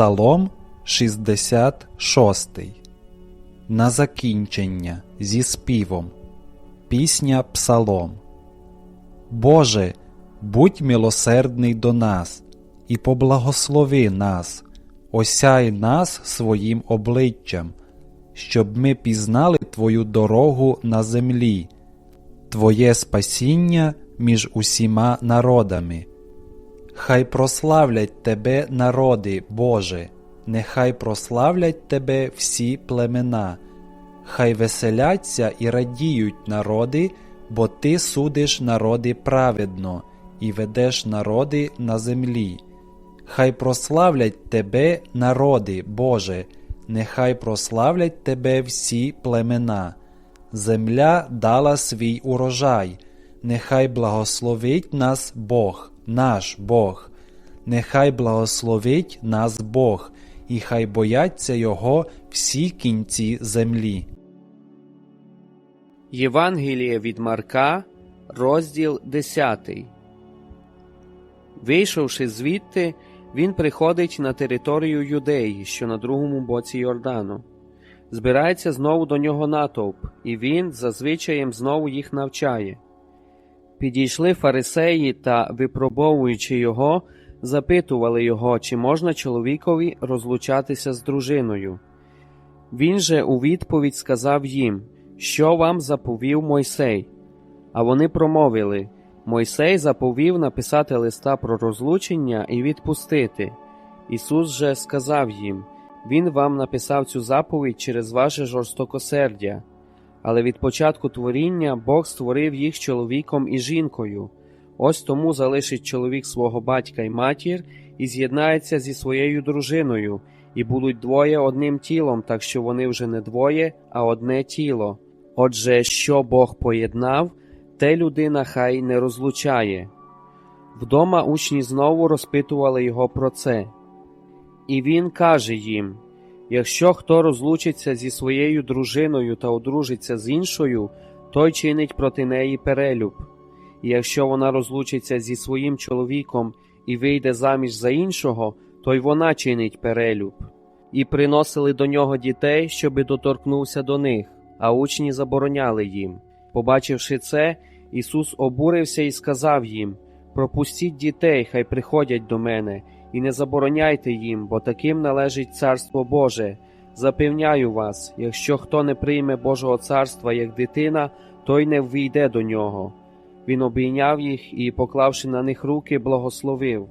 Псалом 66. На закінчення зі співом. Пісня Псалом. Боже, будь милосердний до нас і поблагослови нас, осяй нас своїм обличчям, щоб ми пізнали Твою дорогу на землі, Твоє спасіння між усіма народами. Хай прославлять Тебе народи, Боже, нехай прославлять Тебе всі племена, хай веселяться і радіють народи, бо Ти судиш народи праведно і ведеш народи на землі. Хай прославлять Тебе народи, Боже, нехай прославлять Тебе всі племена. Земля дала свій урожай, нехай благословить нас Бог, наш Бог, нехай благословить нас Бог, і хай бояться Його всі кінці землі. Євангеліє від Марка, розділ 10. Вийшовши звідти, він приходить на територію Юдеї, що на другому боці Йордану. Збирається знову до нього натовп, і він зазвичаєм знову їх навчає. Підійшли фарисеї та, випробовуючи його, запитували його, чи можна чоловікові розлучатися з дружиною. Він же у відповідь сказав їм, що вам заповів Мойсей. А вони промовили Мойсей заповів написати листа про розлучення і відпустити. Ісус же сказав їм Він вам написав цю заповідь через ваше жорстокосердя. Але від початку творіння Бог створив їх чоловіком і жінкою. Ось тому залишить чоловік свого батька й матір і з'єднається зі своєю дружиною, і будуть двоє одним тілом, так що вони вже не двоє, а одне тіло. Отже, що Бог поєднав, те людина хай не розлучає. Вдома учні знову розпитували його про це. І він каже їм Якщо хто розлучиться зі своєю дружиною та одружиться з іншою, той чинить проти неї перелюб. І якщо вона розлучиться зі своїм чоловіком і вийде заміж за іншого, то й вона чинить перелюб. І приносили до нього дітей, щоби доторкнувся до них, а учні забороняли їм. Побачивши це, Ісус обурився і сказав їм Пропустіть дітей, хай приходять до мене, і не забороняйте їм, бо таким належить Царство Боже. Запевняю вас, якщо хто не прийме Божого царства як дитина, той не ввійде до нього. Він обійняв їх і, поклавши на них руки, благословив.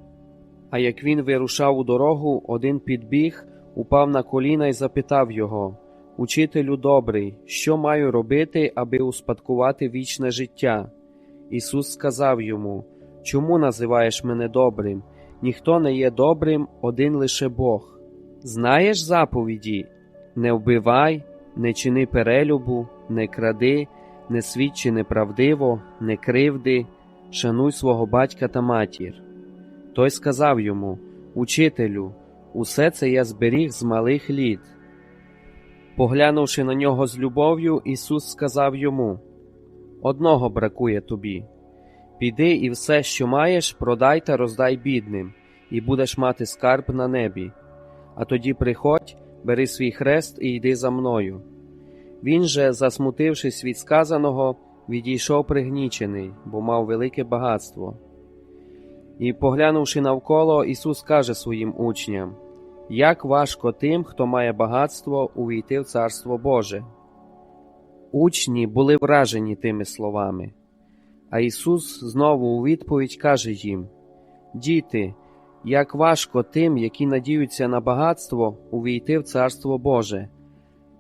А як він вирушав у дорогу, один підбіг, упав на коліна і запитав його Учителю добрий, що маю робити, аби успадкувати вічне життя? Ісус сказав йому Чому називаєш мене добрим? Ніхто не є добрим, один лише Бог. Знаєш заповіді не вбивай, не чини перелюбу, не кради, не свідчи неправдиво, не кривди, шануй свого батька та матір. Той сказав йому Учителю, усе це я зберіг з малих літ. Поглянувши на нього з любов'ю, Ісус сказав йому Одного бракує тобі. Піди і все, що маєш, продай та роздай бідним, і будеш мати скарб на небі. А тоді приходь, бери свій хрест і йди за мною. Він же, засмутившись від сказаного, відійшов пригнічений, бо мав велике багатство. І, поглянувши навколо, Ісус каже своїм учням Як важко тим, хто має багатство, увійти в Царство Боже. Учні були вражені тими словами. А Ісус знову у відповідь каже їм Діти, як важко тим, які надіються на багатство, увійти в Царство Боже.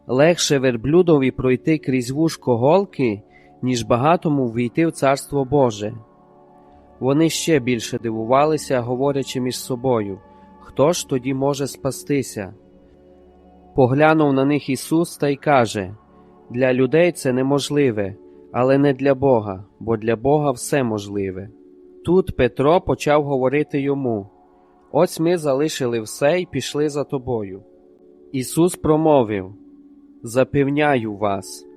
Легше верблюдові пройти крізь вушко голки, ніж багатому ввійти в Царство Боже. Вони ще більше дивувалися, говорячи між собою Хто ж тоді може спастися? Поглянув на них Ісус та й каже Для людей це неможливе, але не для Бога, бо для Бога все можливе. Тут Петро почав говорити йому Ось ми залишили все і пішли за тобою. Ісус промовив Запевняю вас,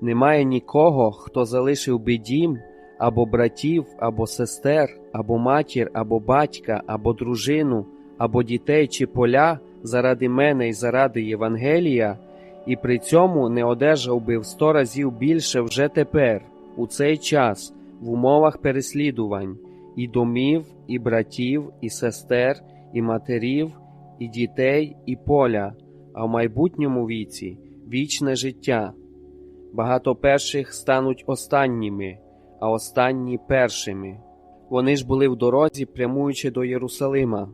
немає нікого, хто залишив би дім, або братів, або сестер, або матір, або батька, або дружину, або дітей чи поля заради мене і заради Євангелія, і при цьому не одержав би в сто разів більше вже тепер, у цей час, в умовах переслідувань, і домів, і братів, і сестер, і матерів, і дітей, і поля, а в майбутньому віці вічне життя. Багато перших стануть останніми, а останні першими. Вони ж були в дорозі, прямуючи до Єрусалима.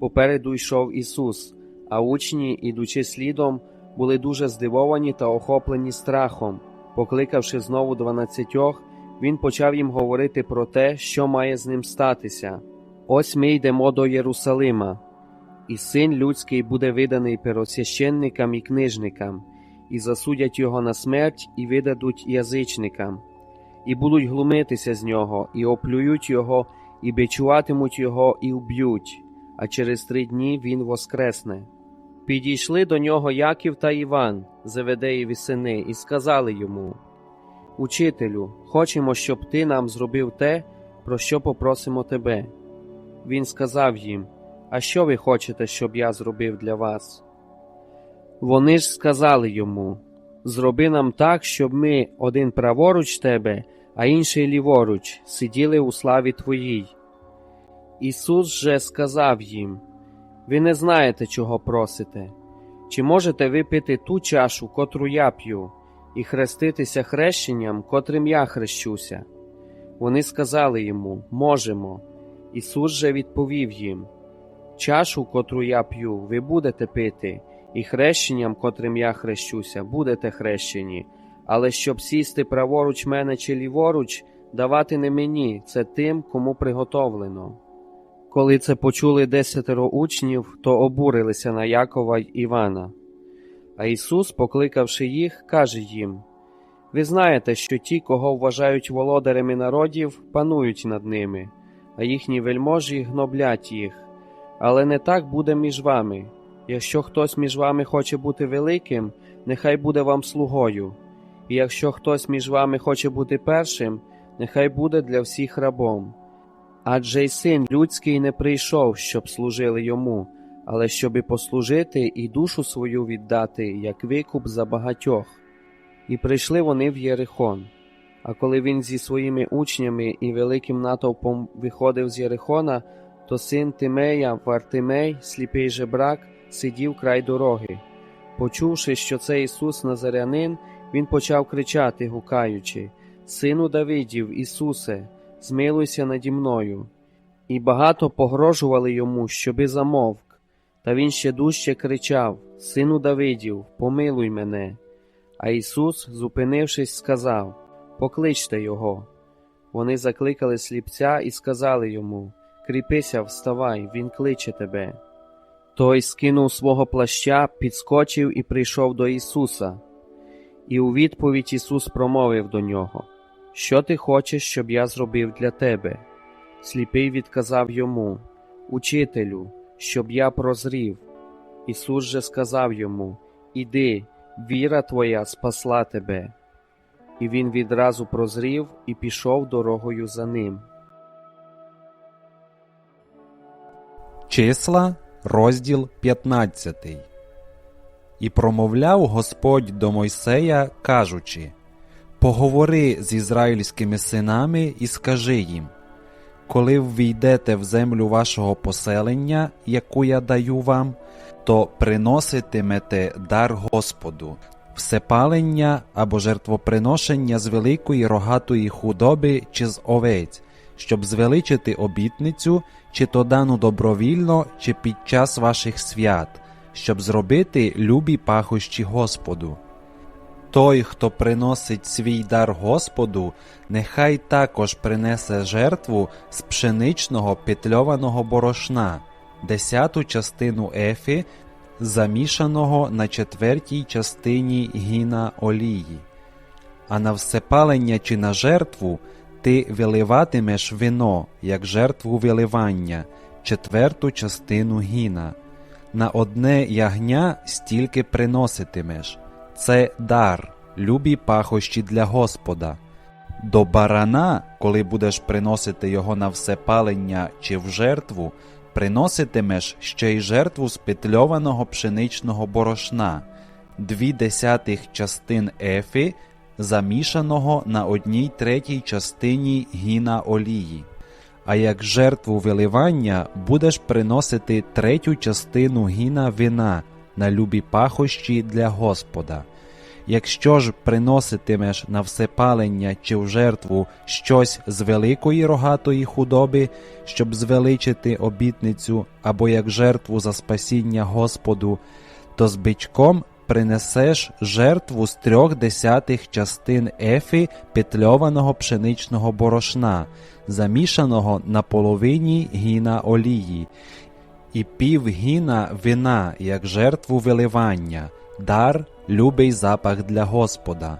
Попереду йшов Ісус, а учні, ідучи слідом, були дуже здивовані та охоплені страхом. Покликавши знову дванадцятьох, він почав їм говорити про те, що має з ним статися. Ось ми йдемо до Єрусалима, і син людський буде виданий первосвященникам і книжникам, і засудять його на смерть, і видадуть язичникам, і будуть глумитися з нього, і оплюють його, і бичуватимуть його, і вб'ють, а через три дні він воскресне. Підійшли до нього Яків та Іван, Зеведеєві сини, і сказали йому: Учителю, хочемо, щоб ти нам зробив те, про що попросимо тебе. Він сказав їм: А що ви хочете, щоб я зробив для вас? Вони ж сказали йому: Зроби нам так, щоб ми один праворуч тебе, а інший ліворуч, сиділи у славі Твоїй. Ісус же сказав їм: Ви не знаєте, чого просите. Чи можете ви пити ту чашу, котру я п'ю, і хреститися хрещенням, котрим я хрещуся? Вони сказали йому Можемо. Ісус же відповів їм: Чашу, котру я п'ю, ви будете пити, і хрещенням, котрим я хрещуся, будете хрещені, але щоб сісти праворуч мене чи ліворуч, давати не мені, це тим, кому приготовлено. Коли це почули десятеро учнів, то обурилися на Якова й Івана. А Ісус, покликавши їх, каже їм: Ви знаєте, що ті, кого вважають володарями народів, панують над ними, а їхні вельможі гноблять їх. Але не так буде між вами. Якщо хтось між вами хоче бути великим, нехай буде вам слугою, і якщо хтось між вами хоче бути першим, нехай буде для всіх рабом. Адже й син людський не прийшов, щоб служили йому, але щоб і послужити і душу свою віддати, як викуп за багатьох. І прийшли вони в Єрихон. А коли він зі своїми учнями і великим натовпом виходив з Єрихона, то син Тимея, Вартимей, сліпий жебрак, сидів край дороги. Почувши, що це Ісус Назарянин, він почав кричати, гукаючи: Сину Давидів, Ісусе, змилуйся наді мною. І багато погрожували йому, щоби замовк. Та він ще дужче кричав: Сину Давидів, помилуй мене. А Ісус, зупинившись, сказав: Покличте його. Вони закликали сліпця і сказали йому: Кріпися, вставай, він кличе тебе. Той скинув свого плаща, підскочив і прийшов до Ісуса. І у відповідь Ісус промовив до нього: Що ти хочеш, щоб я зробив для тебе? Сліпий відказав йому: Учителю, щоб я прозрів. Ісус же сказав йому: Іди, віра твоя спасла тебе. І він відразу прозрів і пішов дорогою за ним. Числа, розділ 15. І промовляв Господь до Мойсея, кажучи: Поговори з ізраїльськими синами і скажи їм: Коли ввійдете в землю вашого поселення, яку я даю вам, то приноситимете дар Господу, всепалення або жертвоприношення з великої рогатої худоби чи з овець, щоб звеличити обітницю, чи то дану добровільно, чи під час ваших свят, щоб зробити любі пахощі Господу. Той, хто приносить свій дар Господу, нехай також принесе жертву з пшеничного петльованого борошна, десяту частину ефі, замішаного на четвертій частині гіна олії. А на всепалення чи на жертву ти виливатимеш вино, як жертву виливання, четверту частину гіна. На одне ягня стільки приноситимеш. Це дар, любі пахощі для Господа. До барана, коли будеш приносити його на всепалення чи в жертву, приноситимеш ще й жертву з петльованого пшеничного борошна, дві десятих частин ефі, замішаного на одній третій частині гіна олії. А як жертву виливання будеш приносити третю частину гіна вина на любі пахощі для Господа. Якщо ж приноситимеш на всепалення чи в жертву щось з великої рогатої худоби, щоб звеличити обітницю, або як жертву за спасіння Господу, то з бичком принесеш жертву з трьох десятих частин ефі петльованого пшеничного борошна, замішаного на половині гіна олії, і пів гіна вина, як жертву виливання, дар, любий запах для Господа.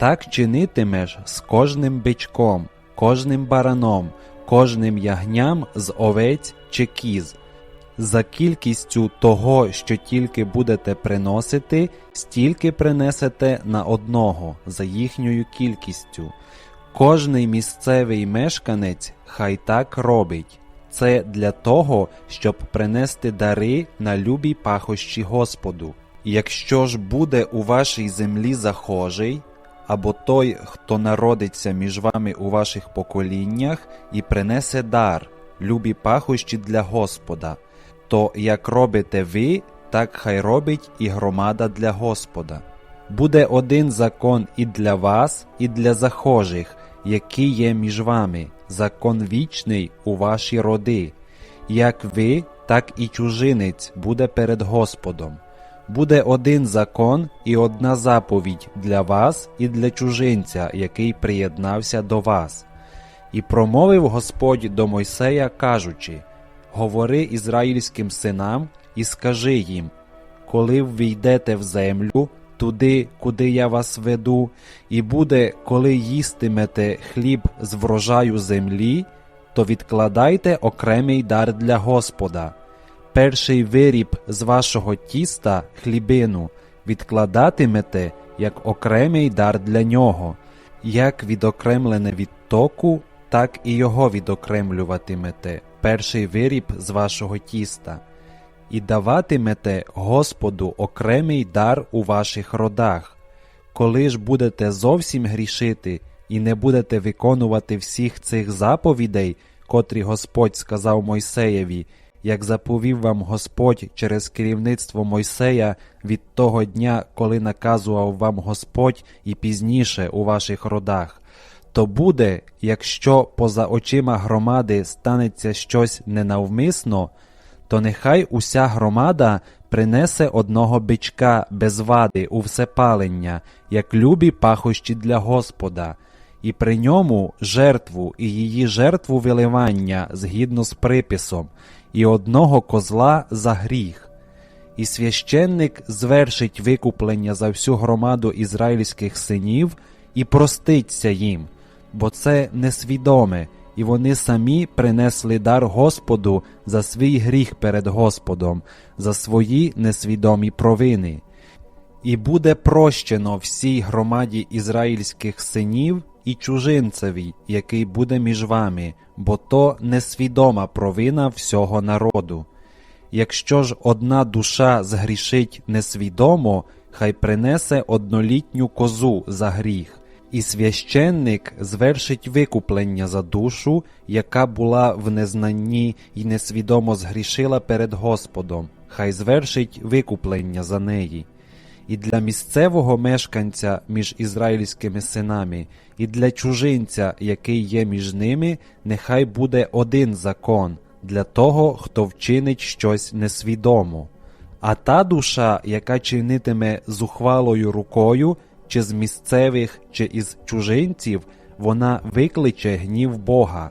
Так чинитимеш з кожним бичком, кожним бараном, кожним ягням з овець чи кіз. За кількістю того, що тільки будете приносити, стільки принесете на одного за їхньою кількістю. Кожний місцевий мешканець хай так робить. Це для того, щоб принести дари на любі пахощі Господу. Якщо ж буде у вашій землі захожий, або той, хто народиться між вами у ваших поколіннях, і принесе дар, любі пахощі для Господа, то як робите ви, так хай робить і громада для Господа. Буде один закон і для вас, і для захожих, який є між вами, закон вічний у ваші роди. Як ви, так і чужинець буде перед Господом. Буде один закон і одна заповідь для вас і для чужинця, який приєднався до вас. І промовив Господь до Мойсея, кажучи: Говори ізраїльським синам і скажи їм, коли ввійдете в землю, туди, куди я вас веду, і буде, коли їстимете хліб з врожаю землі, то відкладайте окремий дар для Господа. Перший виріб з вашого тіста, хлібину, відкладатимете як окремий дар для нього, як відокремлене від току, так і його відокремлюватимете, перший виріб з вашого тіста, і даватимете Господу окремий дар у ваших родах. Коли ж будете зовсім грішити і не будете виконувати всіх цих заповідей, котрі Господь сказав Мойсеєві, як заповів вам Господь через керівництво Мойсея від того дня, коли наказував вам Господь і пізніше у ваших родах, то буде, якщо поза очима громади станеться щось ненавмисно, то нехай уся громада принесе одного бичка без вади у всепалення, як любі пахощі для Господа, і при ньому жертву і її жертву виливання згідно з приписом, і одного козла за гріх. І священник звершить викуплення за всю громаду ізраїльських синів і проститься їм, бо це несвідоме, і вони самі принесли дар Господу за свій гріх перед Господом, за свої несвідомі провини. І буде прощено всій громаді ізраїльських синів і чужинцеві, який буде між вами, бо то несвідома провина всього народу. Якщо ж одна душа згрішить несвідомо, хай принесе однолітню козу за гріх, і священник звершить викуплення за душу, яка була в незнанні і несвідомо згрішила перед Господом, хай звершить викуплення за неї. І для місцевого мешканця між ізраїльськими синами, і для чужинця, який є між ними, нехай буде один закон для того, хто вчинить щось несвідомо. А та душа, яка чинитиме зухвалою рукою, чи з місцевих, чи із чужинців, вона викличе гнів Бога.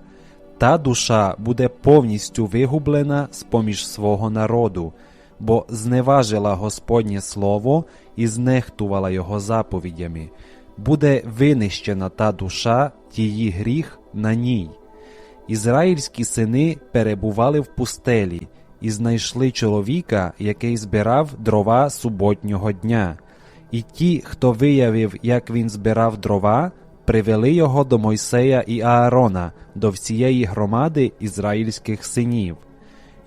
Та душа буде повністю вигублена з поміж свого народу, бо зневажила Господнє Слово і знехтувала його заповідями. Буде винищена та душа, тїї гріх на ній. Ізраїльські сини перебували в пустелі і знайшли чоловіка, який збирав дрова суботнього дня. І ті, хто виявив, як він збирав дрова, привели його до Мойсея і Аарона, до всієї громади ізраїльських синів.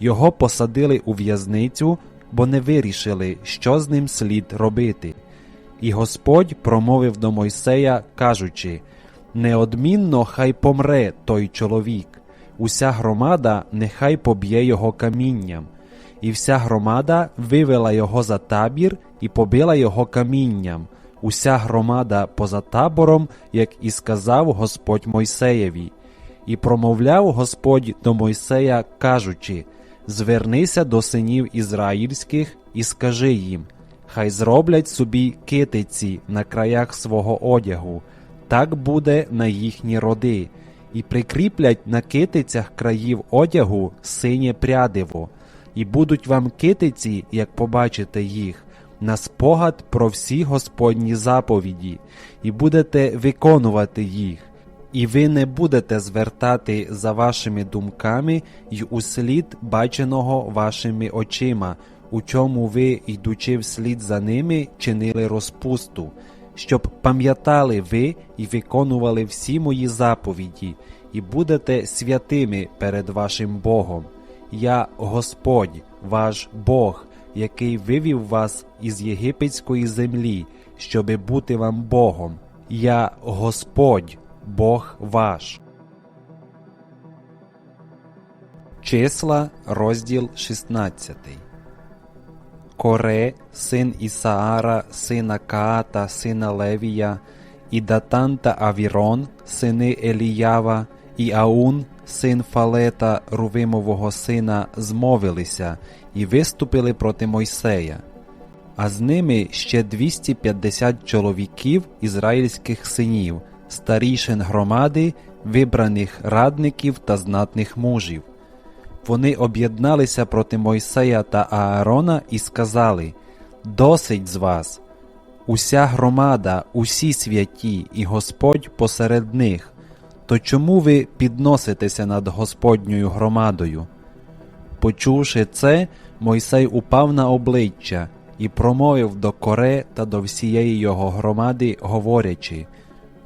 Його посадили у в'язницю, бо не вирішили, що з ним слід робити. І Господь промовив до Мойсея, кажучи: Неодмінно хай помре той чоловік, уся громада нехай поб'є його камінням. І вся громада вивела його за табір і побила його камінням. Уся громада поза табором, як і сказав Господь Мойсеєві. І промовляв Господь до Мойсея, кажучи: Звернися до синів ізраїльських і скажи їм: Хай зроблять собі китиці на краях свого одягу, так буде на їхні роди, і прикріплять на китицях країв одягу синє прядиво, і будуть вам китиці, як побачите їх, на спогад про всі Господні заповіді, і будете виконувати їх. І ви не будете звертати за вашими думками й услід баченого вашими очима, у чому ви, йдучи вслід за ними, чинили розпусту, щоб пам'ятали ви і виконували всі мої заповіді, і будете святими перед вашим Богом. Я Господь, ваш Бог, який вивів вас із єгипетської землі, щоби бути вам Богом. Я Господь, Бог ваш. Числа, розділ 16. Коре, син Ісаара, сина Каата, сина Левія, і Датан та Авірон, сини Еліява, і Аун, син Фалета, Рувимового сина, змовилися і виступили проти Мойсея. А з ними ще 250 чоловіків ізраїльських синів, старішин громади, вибраних радників та знатних мужів. Вони об'єдналися проти Мойсея та Аарона і сказали: Досить з вас, уся громада, усі святі, і Господь посеред них. То чому ви підноситеся над Господньою громадою? Почувши це, Мойсей упав на обличчя і промовив до коре та до всієї його громади, говорячи: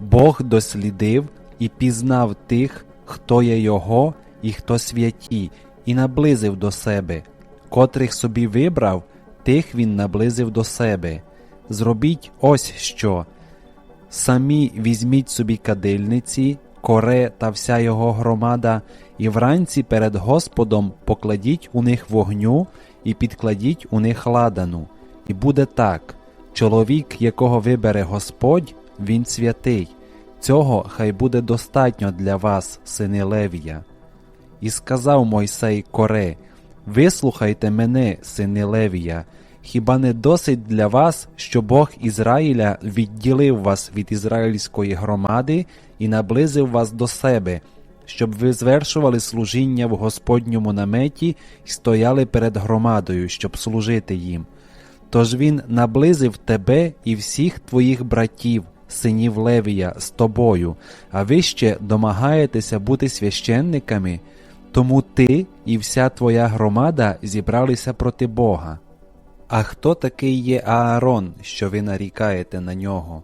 Бог дослідив і пізнав тих, хто є його і хто святі, і наблизив до себе, котрих собі вибрав, тих він наблизив до себе. Зробіть ось що. Самі візьміть собі кадильниці, коре та вся його громада, і вранці перед Господом покладіть у них вогню і підкладіть у них ладану. І буде так: чоловік, якого вибере Господь, він святий. Цього хай буде достатньо для вас, сини Левія. І сказав Мойсей коре: Вислухайте мене, сини Левія, хіба не досить для вас, що Бог Ізраїля відділив вас від ізраїльської громади і наблизив вас до себе, щоб ви звершували служіння в Господньому наметі і стояли перед громадою, щоб служити їм. Тож він наблизив тебе і всіх твоїх братів, синів Левія, з тобою, а ви ще домагаєтеся бути священниками, тому ти і вся твоя громада зібралися проти Бога. А хто такий є Аарон, що ви нарікаєте на нього?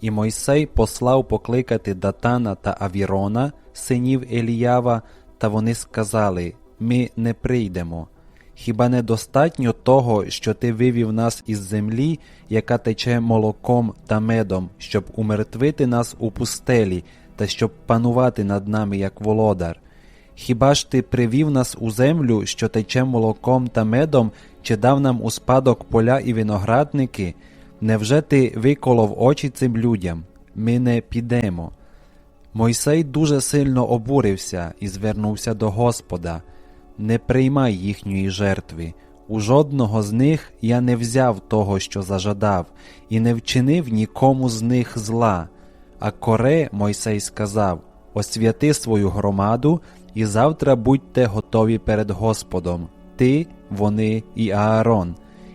І Мойсей послав покликати Датана та Авірона, синів Еліява, та вони сказали: Ми не прийдемо. Хіба не достатньо того, що ти вивів нас із землі, яка тече молоком та медом, щоб умертвити нас у пустелі та щоб панувати над нами як володар? Хіба ж ти привів нас у землю, що тече молоком та медом, чи дав нам у спадок поля і виноградники? Невже ти виколов очі цим людям? Ми не підемо. Мойсей дуже сильно обурився і звернувся до Господа. Не приймай їхньої жертви. У жодного з них я не взяв того, що зажадав, і не вчинив нікому з них зла. А коре Мойсей сказав: Освяти свою громаду, і завтра будьте готові перед Господом, ти, вони і Аарон.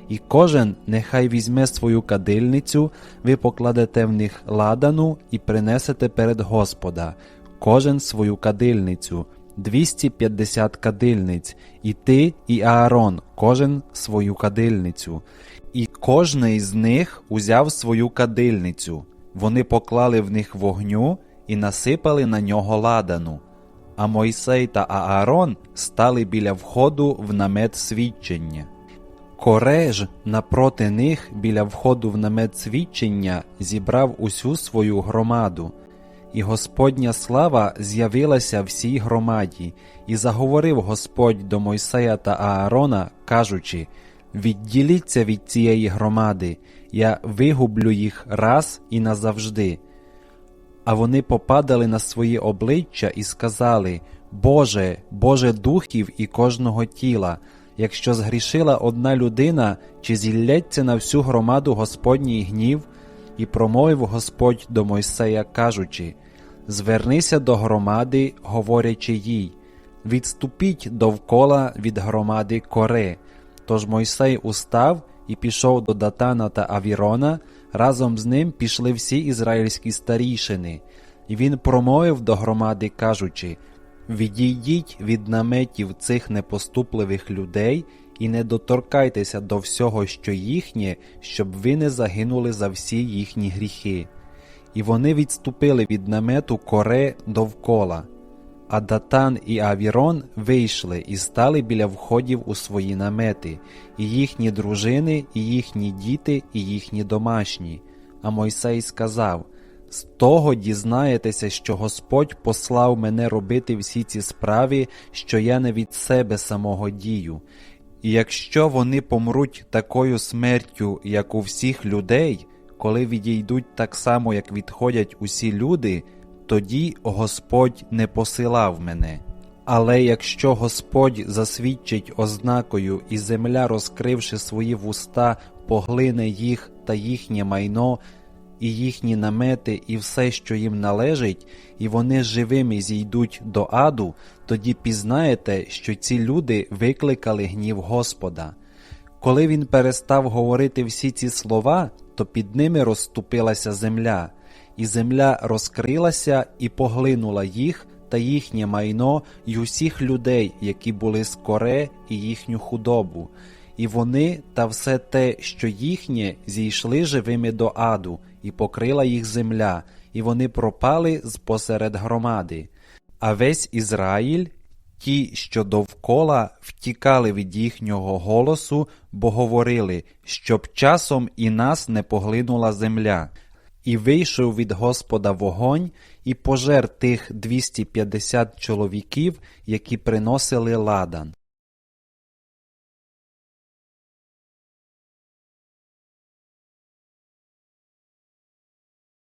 І кожен нехай візьме свою кадильницю, ви покладете в них ладану і принесете перед Господа, кожен свою кадильницю, 250 кадильниць, і ти, і Аарон, кожен свою кадильницю. І кожний з них узяв свою кадильницю. Вони поклали в них вогню і насипали на нього ладану. а Мойсей та Аарон стали біля входу в намет свідчення. Коре ж напроти них біля входу в намет свідчення зібрав усю свою громаду. І Господня слава з'явилася всій громаді, і заговорив Господь до Мойсея та Аарона, кажучи: Відділіться від цієї громади, я вигублю їх раз і назавжди. А вони попадали на свої обличчя і сказали: Боже, Боже духів і кожного тіла, якщо згрішила одна людина, чи зілється на всю громаду Господній гнів? І промовив Господь до Мойсея, кажучи: Звернися до громади, говорячи їй, відступіть довкола від громади Коре. Тож Мойсей устав і пішов до Датана та Авірона, разом з ним пішли всі ізраїльські старішини, і він промовив до громади, кажучи: Відійдіть від наметів цих непоступливих людей і не доторкайтеся до всього, що їхнє, щоб ви не загинули за всі їхні гріхи. І вони відступили від намету коре довкола. А Датан і Авірон вийшли і стали біля входів у свої намети, і їхні дружини, і їхні діти, і їхні домашні. А Мойсей сказав: З того дізнаєтеся, що Господь послав мене робити всі ці справи, що я не від себе самого дію. І якщо вони помруть такою смертю, як у всіх людей, коли відійдуть так само, як відходять усі люди, тоді Господь не посилав мене. Але якщо Господь засвідчить ознакою, і земля, розкривши свої вуста, поглине їх та їхнє майно, і їхні намети, і все, що їм належить, і вони живими зійдуть до аду, тоді пізнаєте, що ці люди викликали гнів Господа. Коли він перестав говорити всі ці слова, то під ними розступилася земля, і земля розкрилася і поглинула їх та їхнє майно й усіх людей, які були з коре і їхню худобу, і вони та все те, що їхнє, зійшли живими до аду, і покрила їх земля, і вони пропали з посеред громади. А весь Ізраїль Ті, що довкола, втікали від їхнього голосу, бо говорили, щоб часом і нас не поглинула земля. І вийшов від Господа вогонь, і пожер тих 250 чоловіків, які приносили ладан.